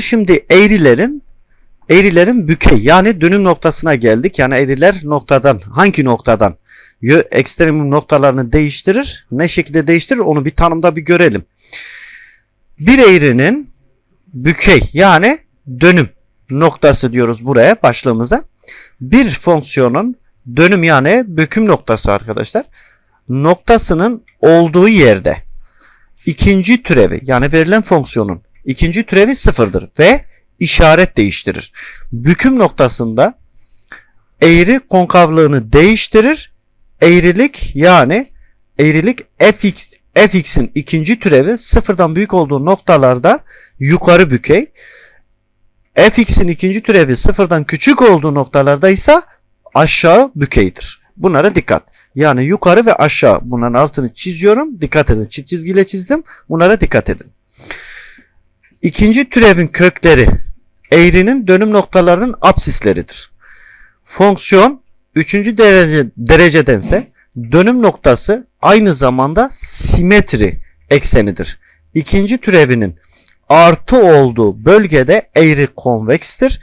Şimdi eğrilerin eğrilerin bükey yani dönüm noktasına geldik. Yani eğriler noktadan hangi noktadan ekstremum noktalarını değiştirir? Ne şekilde değiştirir? Onu bir tanımda bir görelim. Bir eğrinin bükey yani dönüm noktası diyoruz buraya başlığımıza. Bir fonksiyonun dönüm yani büküm noktası arkadaşlar. Noktasının olduğu yerde ikinci türevi yani verilen fonksiyonun ikinci türevi sıfırdır ve işaret değiştirir. Büküm noktasında eğri konkavlığını değiştirir. Eğrilik yani eğrilik fx fx'in ikinci türevi sıfırdan büyük olduğu noktalarda yukarı bükey. fx'in ikinci türevi sıfırdan küçük olduğu noktalarda ise aşağı bükeydir. Bunlara dikkat. Yani yukarı ve aşağı bunların altını çiziyorum. Dikkat edin. Çift çizgiyle çizdim. Bunlara dikkat edin. İkinci türevin kökleri eğrinin dönüm noktalarının apsisleridir. Fonksiyon üçüncü derece, derecedense dönüm noktası aynı zamanda simetri eksenidir. İkinci türevinin artı olduğu bölgede eğri konvekstir.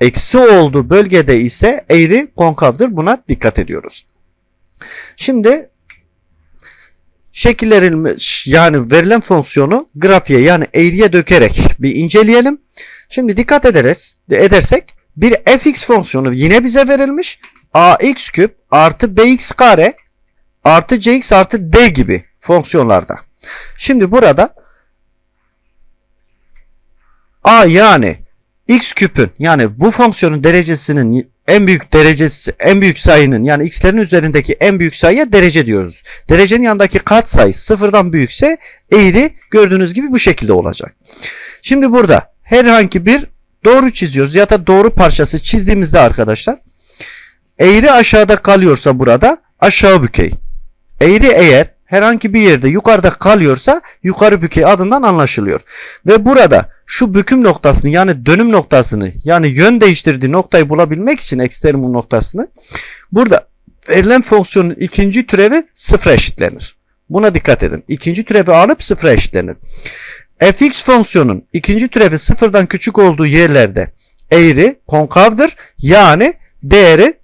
Eksi olduğu bölgede ise eğri konkavdır. Buna dikkat ediyoruz. Şimdi şekillerilmiş yani verilen fonksiyonu grafiğe yani eğriye dökerek bir inceleyelim. Şimdi dikkat ederiz, edersek bir fx fonksiyonu yine bize verilmiş. ax küp artı bx kare artı cx artı d gibi fonksiyonlarda. Şimdi burada a yani x küpün yani bu fonksiyonun derecesinin en büyük derecesi en büyük sayının yani x'lerin üzerindeki en büyük sayıya derece diyoruz. Derecenin yanındaki katsayı sıfırdan büyükse eğri gördüğünüz gibi bu şekilde olacak. Şimdi burada herhangi bir doğru çiziyoruz ya da doğru parçası çizdiğimizde arkadaşlar eğri aşağıda kalıyorsa burada aşağı bükey. Eğri eğer herhangi bir yerde yukarıda kalıyorsa yukarı bükey adından anlaşılıyor. Ve burada şu büküm noktasını yani dönüm noktasını yani yön değiştirdiği noktayı bulabilmek için ekstremum noktasını burada verilen fonksiyonun ikinci türevi sıfıra eşitlenir. Buna dikkat edin. İkinci türevi alıp sıfıra eşitlenir. fx fonksiyonun ikinci türevi sıfırdan küçük olduğu yerlerde eğri konkavdır. Yani değeri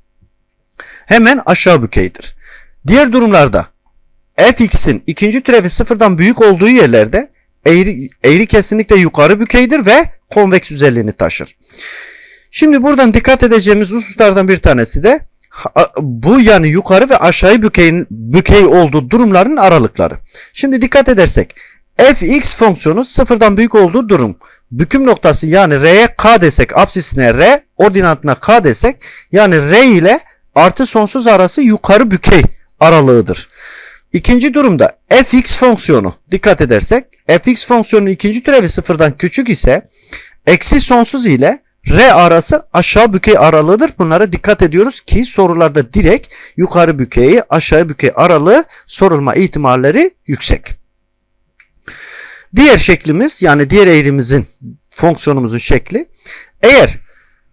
hemen aşağı bükeydir. Diğer durumlarda fx'in ikinci türevi sıfırdan büyük olduğu yerlerde eğri, eğri kesinlikle yukarı bükeydir ve konveks özelliğini taşır. Şimdi buradan dikkat edeceğimiz hususlardan bir tanesi de bu yani yukarı ve aşağı bükeyin, bükey olduğu durumların aralıkları. Şimdi dikkat edersek fx fonksiyonu sıfırdan büyük olduğu durum. Büküm noktası yani r'ye k desek apsisine r, ordinatına k desek yani r ile artı sonsuz arası yukarı bükey aralığıdır. İkinci durumda fx fonksiyonu dikkat edersek fx fonksiyonunun ikinci türevi sıfırdan küçük ise eksi sonsuz ile r arası aşağı bükey aralığıdır. Bunlara dikkat ediyoruz ki sorularda direkt yukarı bükeyi aşağı bükey aralığı sorulma ihtimalleri yüksek. Diğer şeklimiz yani diğer eğrimizin fonksiyonumuzun şekli eğer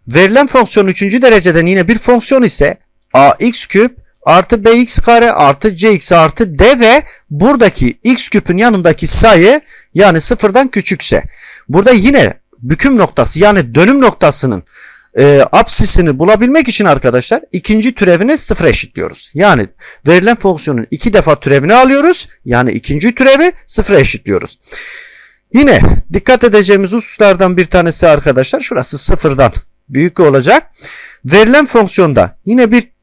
verilen fonksiyon 3. dereceden yine bir fonksiyon ise ax küp artı bx kare artı cx artı d ve buradaki x küpün yanındaki sayı yani sıfırdan küçükse burada yine büküm noktası yani dönüm noktasının e, apsisini bulabilmek için arkadaşlar ikinci türevini sıfır eşitliyoruz. Yani verilen fonksiyonun iki defa türevini alıyoruz. Yani ikinci türevi sıfır eşitliyoruz. Yine dikkat edeceğimiz hususlardan bir tanesi arkadaşlar şurası sıfırdan büyük olacak. Verilen fonksiyonda yine bir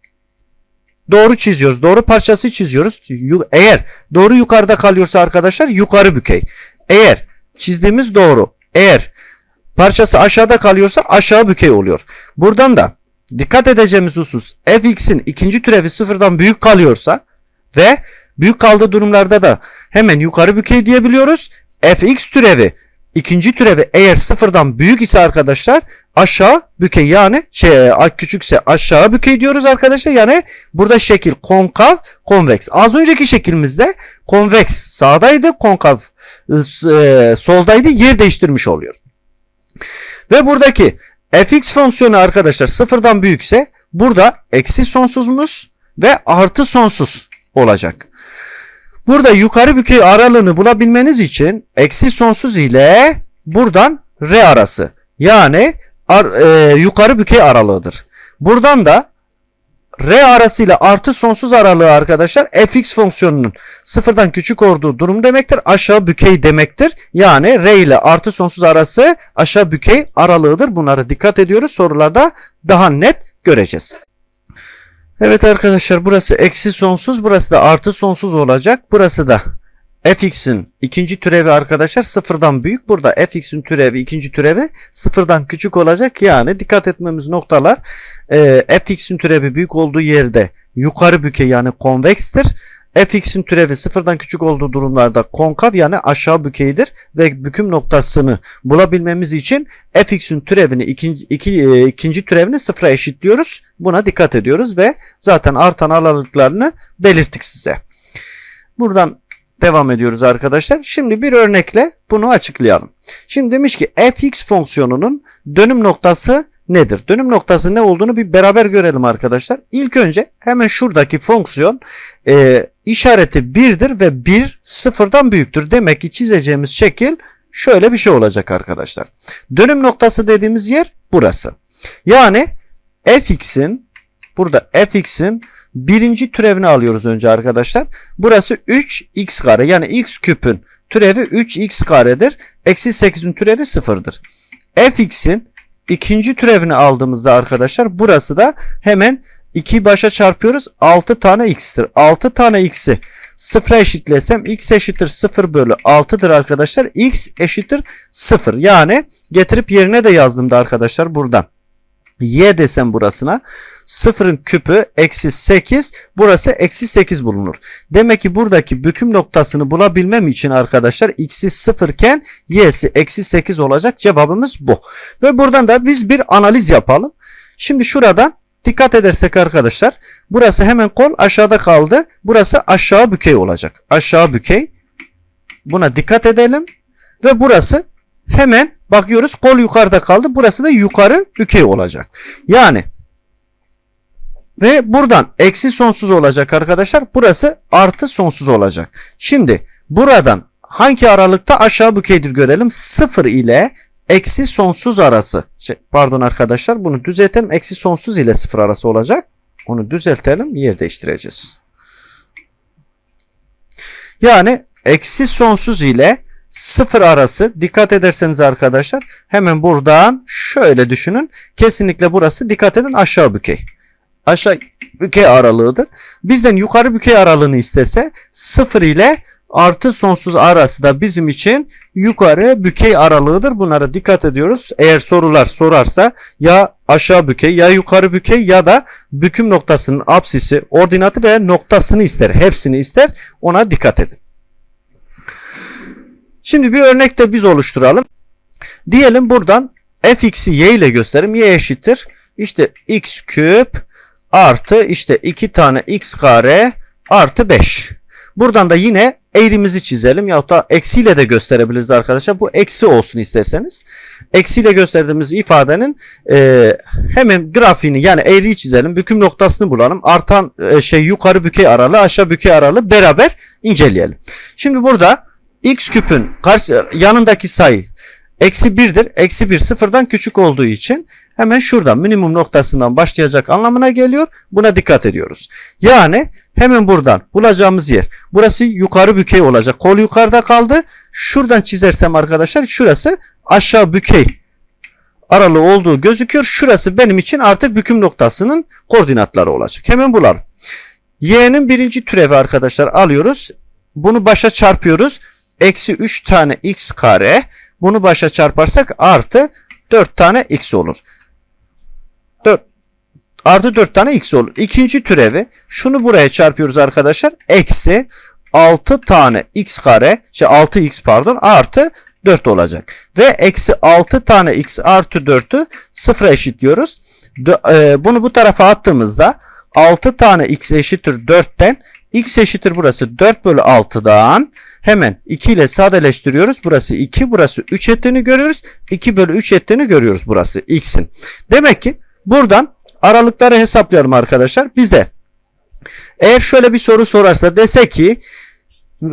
doğru çiziyoruz. Doğru parçası çiziyoruz. Eğer doğru yukarıda kalıyorsa arkadaşlar yukarı bükey. Eğer çizdiğimiz doğru. Eğer parçası aşağıda kalıyorsa aşağı bükey oluyor. Buradan da dikkat edeceğimiz husus fx'in ikinci türevi sıfırdan büyük kalıyorsa ve büyük kaldığı durumlarda da hemen yukarı bükey diyebiliyoruz. fx türevi ikinci türevi eğer sıfırdan büyük ise arkadaşlar aşağı bükey yani şey küçükse aşağı bükey diyoruz arkadaşlar. Yani burada şekil konkav konveks. Az önceki şeklimizde konveks sağdaydı konkav e, soldaydı yer değiştirmiş oluyor. Ve buradaki fx fonksiyonu arkadaşlar sıfırdan büyükse burada eksi sonsuzmuş ve artı sonsuz olacak. Burada yukarı bükey aralığını bulabilmeniz için eksi sonsuz ile buradan R arası. Yani ar- e, yukarı bükey aralığıdır. Buradan da R arası ile artı sonsuz aralığı arkadaşlar fx fonksiyonunun sıfırdan küçük olduğu durum demektir. Aşağı bükey demektir. Yani R ile artı sonsuz arası aşağı bükey aralığıdır. Bunlara dikkat ediyoruz. Sorularda daha net göreceğiz. Evet arkadaşlar burası eksi sonsuz burası da artı sonsuz olacak. Burası da fx'in ikinci türevi arkadaşlar sıfırdan büyük. Burada fx'in türevi ikinci türevi sıfırdan küçük olacak. Yani dikkat etmemiz noktalar e, fx'in türevi büyük olduğu yerde yukarı bükey yani konvekstir. Fx'in türevi sıfırdan küçük olduğu durumlarda konkav yani aşağı bükeydir ve büküm noktasını bulabilmemiz için fx'in türevini ikinci, iki, e, ikinci türevini sıfıra eşitliyoruz. Buna dikkat ediyoruz ve zaten artan aralıklarını belirttik size. Buradan devam ediyoruz arkadaşlar. Şimdi bir örnekle bunu açıklayalım. Şimdi demiş ki fx fonksiyonunun dönüm noktası nedir? Dönüm noktası ne olduğunu bir beraber görelim arkadaşlar. İlk önce hemen şuradaki fonksiyon e, işareti 1'dir ve 1 sıfırdan büyüktür. Demek ki çizeceğimiz şekil şöyle bir şey olacak arkadaşlar. Dönüm noktası dediğimiz yer burası. Yani fx'in burada fx'in birinci türevini alıyoruz önce arkadaşlar. Burası 3x kare yani x küpün türevi 3x karedir. Eksi 8'in türevi 0'dır. fx'in ikinci türevini aldığımızda arkadaşlar burası da hemen 2 başa çarpıyoruz. 6 tane x'tir. 6 tane x'i sıfıra eşitlesem x eşittir 0 bölü 6'dır arkadaşlar. x eşittir 0. Yani getirip yerine de yazdığımda arkadaşlar buradan y desem burasına sıfırın küpü eksi 8 burası eksi 8 bulunur. Demek ki buradaki büküm noktasını bulabilmem için arkadaşlar x'i 0 iken y'si eksi 8 olacak cevabımız bu. Ve buradan da biz bir analiz yapalım. Şimdi şuradan dikkat edersek arkadaşlar burası hemen kol aşağıda kaldı. Burası aşağı bükey olacak. Aşağı bükey. Buna dikkat edelim. Ve burası hemen bakıyoruz kol yukarıda kaldı. Burası da yukarı bükey olacak. Yani ve buradan eksi sonsuz olacak arkadaşlar. Burası artı sonsuz olacak. Şimdi buradan hangi aralıkta aşağı bükeydir görelim. 0 ile eksi sonsuz arası. Şey, pardon arkadaşlar bunu düzeltelim. Eksi sonsuz ile 0 arası olacak. Onu düzeltelim. Yer değiştireceğiz. Yani eksi sonsuz ile 0 arası dikkat ederseniz arkadaşlar hemen buradan şöyle düşünün. Kesinlikle burası dikkat edin aşağı bükey aşağı bükey aralığıdır. Bizden yukarı bükey aralığını istese 0 ile artı sonsuz arası da bizim için yukarı bükey aralığıdır. Bunlara dikkat ediyoruz. Eğer sorular sorarsa ya aşağı bükey ya yukarı bükey ya da büküm noktasının apsisi, ordinatı ve noktasını ister. Hepsini ister. Ona dikkat edin. Şimdi bir örnek de biz oluşturalım. Diyelim buradan fx'i y ile gösterim. y eşittir. İşte x küp artı işte 2 tane x kare artı 5. Buradan da yine eğrimizi çizelim yahut da eksiyle de gösterebiliriz arkadaşlar. Bu eksi olsun isterseniz. Eksiyle gösterdiğimiz ifadenin e, hemen grafiğini yani eğriyi çizelim. Büküm noktasını bulalım. Artan e, şey yukarı bükey aralığı aşağı bükey aralığı beraber inceleyelim. Şimdi burada x küpün karşı, yanındaki sayı eksi 1'dir. Eksi 1 sıfırdan küçük olduğu için hemen şuradan minimum noktasından başlayacak anlamına geliyor. Buna dikkat ediyoruz. Yani hemen buradan bulacağımız yer. Burası yukarı bükey olacak. Kol yukarıda kaldı. Şuradan çizersem arkadaşlar şurası aşağı bükey aralığı olduğu gözüküyor. Şurası benim için artık büküm noktasının koordinatları olacak. Hemen bulalım. Y'nin birinci türevi arkadaşlar alıyoruz. Bunu başa çarpıyoruz. Eksi 3 tane x kare. Bunu başa çarparsak artı 4 tane x olur. 4 artı 4 tane x olur. İkinci türevi şunu buraya çarpıyoruz arkadaşlar. Eksi 6 tane x kare şey 6x pardon artı 4 olacak. Ve eksi 6 tane x artı 4'ü sıfıra eşitliyoruz. E, bunu bu tarafa attığımızda 6 tane x eşittir 4'ten x eşittir burası 4 bölü 6'dan hemen 2 ile sadeleştiriyoruz. Burası 2 burası 3 ettiğini görüyoruz. 2 bölü 3 ettiğini görüyoruz burası x'in. Demek ki buradan aralıkları hesaplayalım arkadaşlar. Bizde eğer şöyle bir soru sorarsa dese ki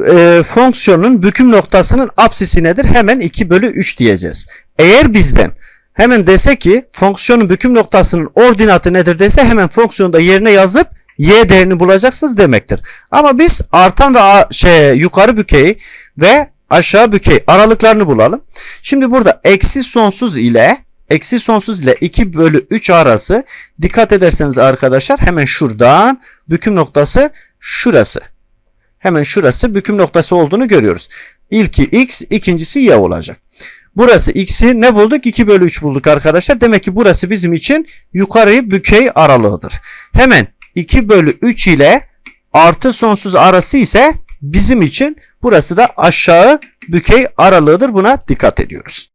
e, fonksiyonun büküm noktasının apsisi nedir? Hemen 2 bölü 3 diyeceğiz. Eğer bizden hemen dese ki fonksiyonun büküm noktasının ordinatı nedir dese hemen fonksiyonda yerine yazıp y değerini bulacaksınız demektir. Ama biz artan ve şey yukarı bükey ve aşağı bükey aralıklarını bulalım. Şimdi burada eksi sonsuz ile eksi sonsuz ile 2 bölü 3 arası dikkat ederseniz arkadaşlar hemen şuradan büküm noktası şurası. Hemen şurası büküm noktası olduğunu görüyoruz. İlki x, ikincisi y olacak. Burası x'i ne bulduk? 2 bölü 3 bulduk arkadaşlar. Demek ki burası bizim için yukarı bükey aralığıdır. Hemen 2 bölü 3 ile artı sonsuz arası ise bizim için burası da aşağı bükey aralığıdır. Buna dikkat ediyoruz.